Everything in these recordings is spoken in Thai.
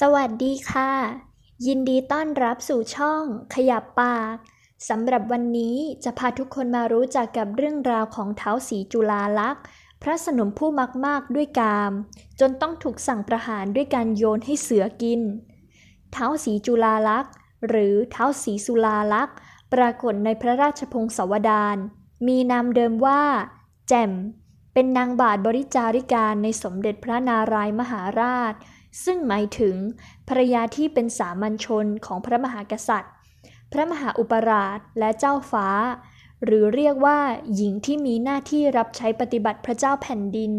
สวัสดีค่ะ ยินดีต้อนรับสู่ช่องขยับปากสำหรับวันนี้จะพาทุกคนมารู้จักกับเรื่องราวของเท้าสีจุลาลักษ์พระสนมผู้มักมากด้วยกาม จนต้องถูกสั่งประหารด้วยการโยนให้เสือกิน เท้าสีจุลาลักษ์หรือเท้าสีสุลาลักษ์ปรากฏในพระราชพงศาวดารมีนามเดิมว่า แจ่ม เป็นนางบาทบริจาริการในสมเด็จพระนารายมหาราช ซึ่งหมายถึงภรยาที่เป็นสามัญชนของพระมหากษัตริย์ พระมหาอุปราชและเจ้าฟ้า หรือเรียกว่าหญิงที่มีหน้าที่รับใช้ปฏิบัติพระเจ้าแผ่นดิน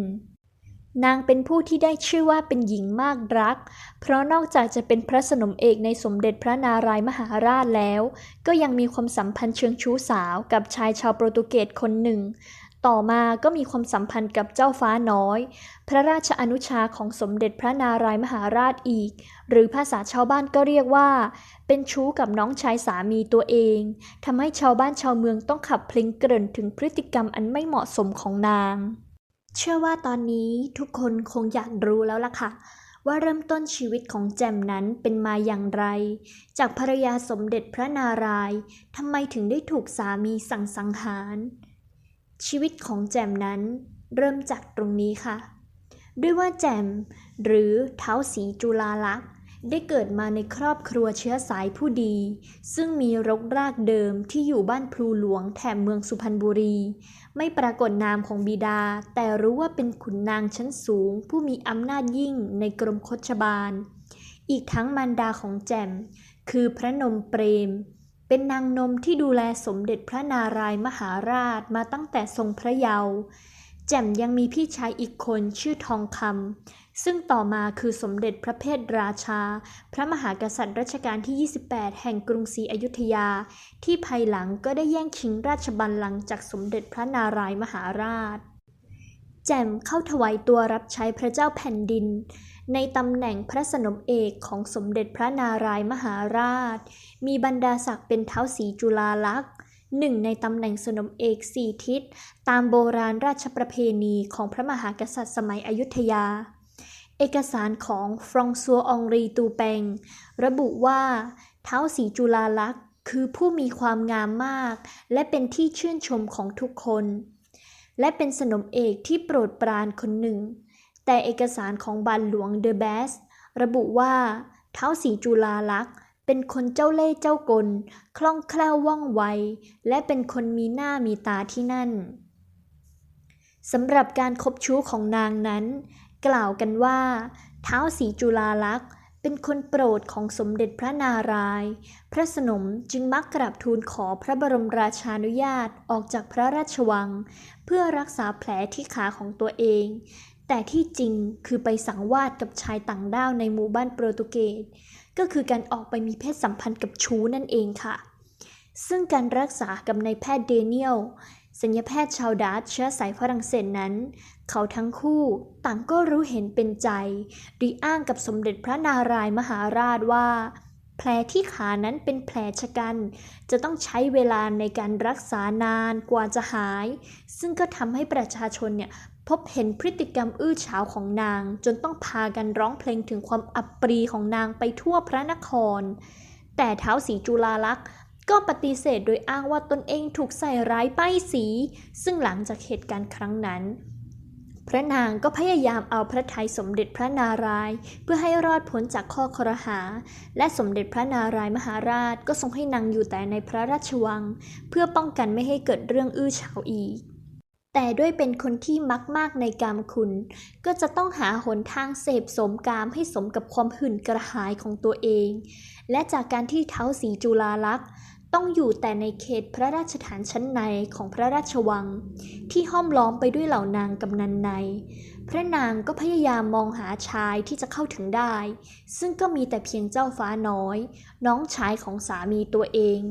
นางเป็นผู้ที่ได้ชื่อว่าเป็นหญิงมากรัก เพราะนอกจากจะเป็นพระสนมเอกในสมเด็จพระนารายมหาราชแล้ว ก็ยังมีความสัมพันธ์เชิงชู้สาวกับชายชาวโปรตุเกสคนหนึ่ง ต่อมาก็มีความสัมพันธ์กับเจ้าฟ้าน้อย พระราชอนุชาของสมเด็จพระนารายมหาราชอีก หรือภาษาชาวบ้านก็เรียกว่า เป็นชู้กับน้องชายสามีตัวเองทำให้ชาวบ้านชาวเมืองต้องขับเพลงเกริ่นถึงพฤติกรรมอันไม่เหมาะสมของนาง เชื่อว่าตอนนี้ทุกคนคงอยากรู้แล้วล่ะค่ะว่าเริ่มต้นชีวิตของแจมนั้นเป็นมาอย่างไร จากภรรยาสมเด็จพระนารายณ์ทำไมถึงได้ถูกสามีสั่งสังหาร ชีวิตของแจมนั้นเริ่มจากตรงนี้ค่ะ ด้วยว่าแจมหรือเท้าสีจุลาลักษณ์ได้เกิดมาในครอบครัวเชื้อสายผู้ดี ซึ่งมีรกรากเดิมที่อยู่บ้านพลูหลวงแถมเมืองสุพรรณบุรี ไม่ปรากฏนามของบิดา แต่รู้ว่าเป็นขุนนางชั้นสูง ผู้มีอำนาจยิ่งในกรมคชบาล อีกทั้งมารดาของแจมคือพระนมเปรม เป็นนางนมที่ดูแลสมเด็จพระนารายมหาราชมาตั้งแต่ทรงพระเยาว์แจ่มยังมีพี่ชายอีกคนชื่อทองคำซึ่งต่อมาคือสมเด็จพระเพทราชา พระมหากษัตริย์รัชกาลที่ 28 แห่งกรุงศรีอยุธยา ที่ภายหลังก็ได้แย่งชิงราชบัลลังก์จากสมเด็จพระนารายมหาราช แจ่มเข้าถวายตัวรับใช้พระเจ้าแผ่นดิน ในตำแหน่งพระสนมเอกของสมเด็จพระนารายมหาราช มีบรรดาศักดิ์เป็นเท้าสีจุลาลักษณ์หนึ่งในตำแหน่งสนมเอกสี่ทิศ ตามโบราณราชประเพณีของพระมหากษัตริย์สมัยอยุธยา เอกสารของฟรองซัวองรีตูแปงระบุว่าเท้าสีจุลาลักษณ์คือผู้มีความงามมาก และเป็นที่ชื่นชมของทุกคน และเป็นสนมเอกที่โปรดปรานคนหนึ่ง แต่เอกสารของบัลหลวงเดอะแบส ระบุว่าเท้าสีจุลาลักษณ์เป็นคนเจ้าเล่ห์เจ้ากล คล่องแคล่วว่องไว และเป็นคนมีหน้ามีตาที่นั่นสำหรับการคบชู้ของนางนั้น กล่าวกันว่า เท้าสีจุลาลักษณ์ เป็นคนโปรดของสมเด็จพระนารายณ์พระสนมจึงมักกราบทูลขอพระบรมราชานุญาตออกจากพระราชวัง เพื่อรักษาแผลที่ขาของตัวเอง แต่ที่จริงคือไปสังวาสกับชายต่างด้าวในหมู่บ้านโปรตุเกสก็คือการออกไปมีเพศสัมพันธ์กับชู้นั่นเองค่ะ ซึ่งการรักษากับนายแพทย์เดเนียล สัญญาแพทย์ชาวดัตช์เชื้อสายฝรั่งเศสนั้น เขาทั้งคู่ต่างก็รู้เห็นเป็นใจดีอ้างกับสมเด็จพระนารายมหาราชว่า แผลที่ขานั้นเป็นแผลชะกัน จะต้องใช้เวลาในการรักษานานกว่าจะหาย ซึ่งก็ทำให้ประชาชนเนี่ยพบเห็นพฤติกรรมอื้อฉาวของนาง จนต้องพากันร้องเพลงถึงความอับปรีของนางไปทั่วพระนคร แต่เท้าสีจุลาลักษณ์ ก็ปฏิเสธโดยอ้างว่าตนเองถูกใส่ร้ายป้ายสี ซึ่งหลังจากเหตุการณ์ครั้งนั้น พระนางก็พยายามเอาพระทัยสมเด็จพระนารายณ์เพื่อให้รอดพ้นจากข้อครหา และสมเด็จพระนารายมหาราชก็ทรงให้นางอยู่แต่ในพระราชวัง เพื่อป้องกันไม่ให้เกิดเรื่องอื้อฉาวอีกแต่ด้วยเป็นคนที่มักมากในกามคุณ ก็จะต้องหาหนทางเสพสมกามให้สมกับความหื่นกระหายของตัวเอง และจากการที่เท้าสีจุลาลักษ์ ต้องอยู่แต่ในเขตพระราชฐานชั้นในของพระราชวัง ที่ห้อมล้อมไปด้วยเหล่านางกำนันใน พระนางก็พยายามมองหาชายที่จะเข้าถึงได้ ซึ่งก็มีแต่เพียงเจ้าฟ้าน้อย น้องชายของสามีตัวเอง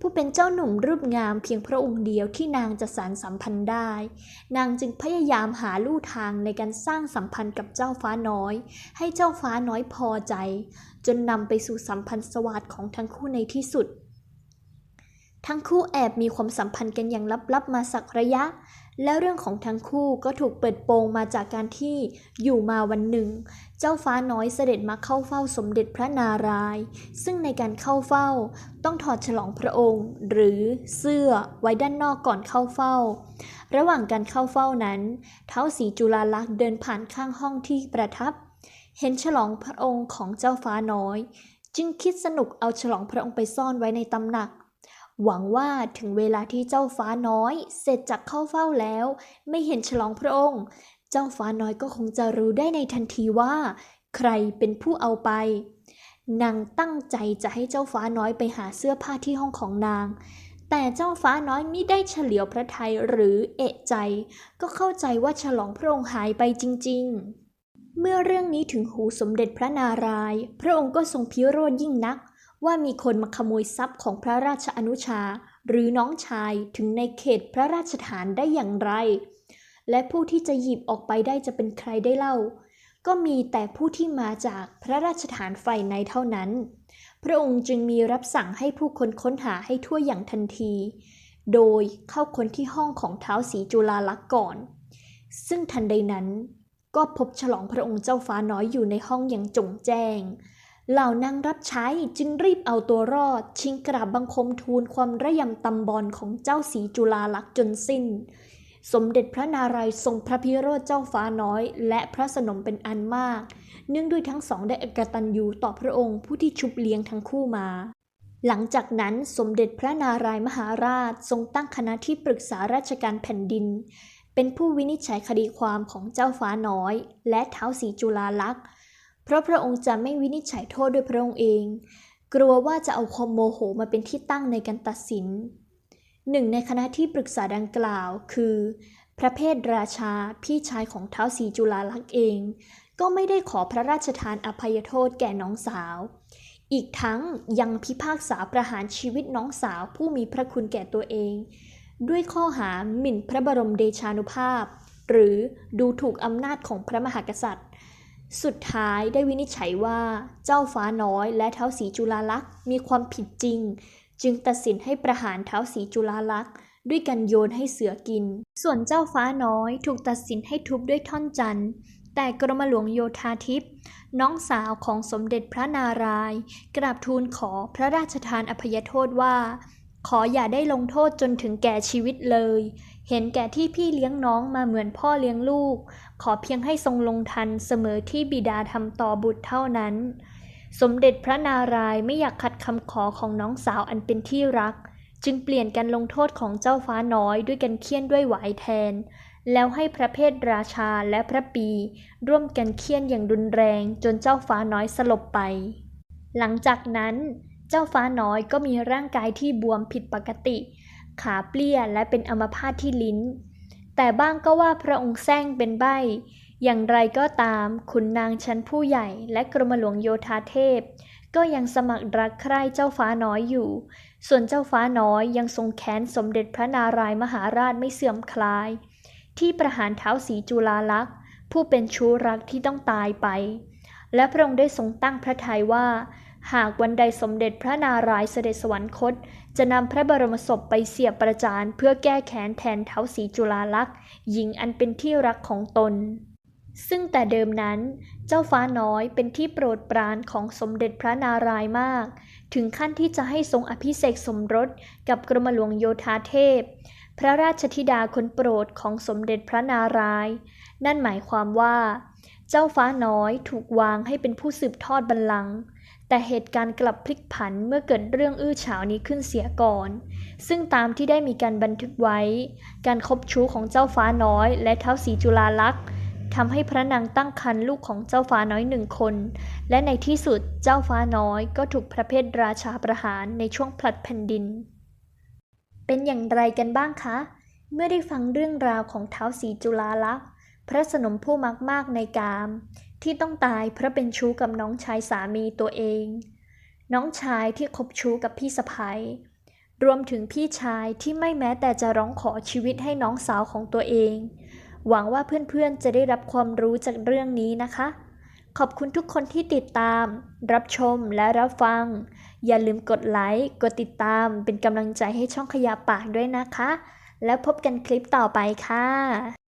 ผู้เป็นเจ้าหนุ่มรูปงามเพียงพระองค์เดียวที่นางจะสารสัมพันธ์ได้ นางจึงพยายามหาลู่ทางในการสร้างสัมพันธ์กับเจ้าฟ้าน้อย ให้เจ้าฟ้าน้อยพอใจ จนนำไปสู่สัมพันธ์สวัสดิ์ของทั้งคู่ในที่สุด ทั้งคู่แอบมีความสัมพันธ์กันอย่างลับๆมาสักระยะ แล้วเรื่องของทั้งคู่ก็ถูกเปิดโปงมาจากการที่อยู่มาวันหนึ่ง เจ้าฟ้าน้อยเสด็จมาเข้าเฝ้าสมเด็จพระนารายณ์ซึ่งในการเข้าเฝ้าต้องถอดฉลองพระองค์ หรือเสื้อไว้ด้านนอกก่อนเข้าเฝ้า ระหว่างการเข้าเฝ้านั้น เท้าสีจุฬาลักษณ์เดินผ่านข้างห้องที่ประทับ เห็นฉลองพระองค์ของเจ้าฟ้าน้อย จึงคิดสนุกเอาฉลองพระองค์ไปซ่อนไว้ในตำหนัก หวังว่าถึงเวลาที่เจ้าฟ้าน้อยเสร็จจากเข้าเฝ้าแล้ว ไม่เห็นฉลองพระองค์ เจ้าฟ้าน้อยก็คงจะรู้ได้ในทันทีว่า ใครเป็นผู้เอาไป นางตั้งใจจะให้เจ้าฟ้าน้อยไปหาเสื้อผ้าที่ห้องของนาง แต่เจ้าฟ้าน้อยมิได้เฉลียวพระทัยหรือเอะใจ ก็เข้าใจว่าฉลองพระองค์หายไปจริง ๆ เมื่อเรื่องนี้ถึงหูสมเด็จพระนารายณ์พระองค์ก็ทรงพิโรธยิ่งนัก ว่ามีคนมาขโมยทรัพย์ของพระราชอนุชา หรือน้องชายถึงในเขตพระราชฐานได้อย่างไร และผู้ที่จะหยิบออกไปได้จะเป็นใครได้เล่า ก็มีแต่ผู้ที่มาจากพระราชฐานฝ่ายในเท่านั้น พระองค์จึงมีรับสั่งให้ผู้คนค้นหาให้ทั่วอย่างทันที โดยเข้าค้นที่ห้องของเท้าสีจุฬาลักษณ์ก่อน ซึ่งทันใดนั้นก็พบฉลองพระองค์เจ้าฟ้าน้อยอยู่ในห้องอย่างจงแจ้ง เหล่านางรับใช้จึงรีบเอาตัวรอด ชิงกราบบังคมทูลความระยำตำบอลของเจ้าสีจุฬาลักษ์จนสิ้น สมเด็จพระนารายณ์ทรงพระพิโรธเจ้าฟ้าน้อย และพระสนมเป็นอันมาก เนื่องด้วยทั้งสองได้อกตัญญูต่อพระองค์ผู้ที่ชุบเลี้ยงทั้งคู่มา หลังจากนั้นสมเด็จพระนารายมหาราชทรงตั้งคณะที่ปรึกษาราชการแผ่นดิน เป็นผู้วินิจฉัยคดีความของเจ้าฟ้าน้อย และเท้าวสีจุฬาลักษ์ เพราะพระองค์จะไม่วินิจฉัยโทษด้วยพระองค์เอง กลัวว่าจะเอาความโมโหมาเป็นที่ตั้งในการตัดสิน หนึ่งในคณะที่ปรึกษาดังกล่าวคือ พระเพทราชาพี่ชายของเท้าวสีจุฬาลักษณ์เอง ก็ไม่ได้ขอพระราชทานอภัยโทษแก่น้องสาว อีกทั้งยังพิพากษาประหารชีวิตน้องสาวผู้มีพระคุณแก่ตัวเอง ด้วยข้อหาหมิ่นพระบรมเดชานุภาพ หรือดูถูกอำนาจของพระมหากษัตริย์ สุดท้ายได้วินิจฉัยว่าเจ้าฟ้าน้อยและเท้าสีจุฬาลักษ์มีความผิดจริง จึงตัดสินให้ประหารเท้าสีจุฬาลักษ์ด้วยการโยนให้เสือกิน ส่วนเจ้าฟ้าน้อยถูกตัดสินให้ทุบด้วยท่อนจันทร์แต่กรมหลวงโยธาทิพย์น้องสาวของสมเด็จพระนารายณ์กราบทูลขอพระราชทานอภัยโทษว่า ขออย่าได้ลงโทษจนถึงแก่ชีวิตเลย เห็นแก่ที่พี่เลี้ยงน้องมาเหมือนพ่อเลี้ยงลูก ขอเพียงให้ทรงลงทันเสมอที่บิดาทำต่อบุตรเท่านั้น สมเด็จพระนารายณ์ไม่อยากขัดคำขอของน้องสาวอันเป็นที่รัก จึงเปลี่ยนการลงโทษของเจ้าฟ้าน้อยด้วยการเคี่ยนด้วยหวายแทน แล้วให้พระเพทราชาและพระปี ร่วมกันเคี่ยนอย่างรุนแรงจนเจ้าฟ้าน้อยสลบไป หลังจากนั้น เจ้าฟ้าน้อยก็มีร่างกายที่บวมผิดปกติ ขาเปลี่ยและเป็นอัมพาตที่ลิ้น แต่บ้างก็ว่าพระองค์แซงเป็นใบ อย่างไรก็ตามขุนนางชั้นผู้ใหญ่และกรมหลวงโยธาเทพ ก็ยังสมัครรักใคร่เจ้าฟ้าน้อยอยู่ ส่วนเจ้าฟ้าน้อยยังทรงแค้นสมเด็จพระนารายมหาราชไม่เสื่อมคลาย ที่ประหารเท้าสีจุฬาลักษ์ผู้เป็นชู้รักที่ต้องตายไป และพระองค์ได้ทรงตั้งพระทัยว่า หากวันใดสมเด็จพระนารายณ์เสด็จสวรรคต จะนำพระบรมศพไปเสียบประจานเพื่อแก้แค้นแทนเท้าสีจุฬาลักษณ์หญิงอันเป็นที่รักของตน ซึ่งแต่เดิมนั้น เจ้าฟ้าน้อยเป็นที่โปรดปรานของสมเด็จพระนารายณ์มาก ถึงขั้นที่จะให้ทรงอภิเษกสมรสกับกรมหลวงโยธาเทพ พระราชธิดาคนโปรดของสมเด็จพระนารายณ์นั่นหมายความว่า เจ้าฟ้าน้อยถูกวางให้เป็นผู้สืบทอดบัลลังก์แต่เหตุการณ์กลับพลิกผันเมื่อเกิดเรื่องอื้อฉาวนี้ขึ้นเสียก่อน ซึ่งตามที่ได้มีการบันทึกไว้ การคบชู้ของเจ้าฟ้าน้อยและเท้าสีจุฬาลักษณ์ทำให้พระนางตั้งครรภ์ลูกของเจ้าฟ้าน้อยหนึ่งคน และในที่สุดเจ้าฟ้าน้อยก็ถูกพระเพทราชาประหารในช่วงผลัดแผ่นดิน เป็นอย่างไรกันบ้างคะ เมื่อได้ฟังเรื่องราวของเท้าสีจุฬาลักษณ์ พระสนมผู้มักมากในกาม ที่ต้องตายเพราะเป็นชู้กับน้องชายสามีตัวเอง น้องชายที่คบชู้กับพี่สะพ้ยรวมถึงพี่ชายที่ไม่แม้แต่จะร้องขอชีวิตให้น้องสาวของตัวเอง หวังว่าเพื่อนๆจะได้รับความรู้จากเรื่องนี้นะคะ ขอบคุณทุกคนที่ติดตาม รับชมและรับฟัง อย่าลืมกดไลค์ กดติดตามเป็นกำลังใจให้ช่องขยะปากด้วยนะคะ แล้วพบกันคลิปต่อไปค่ะ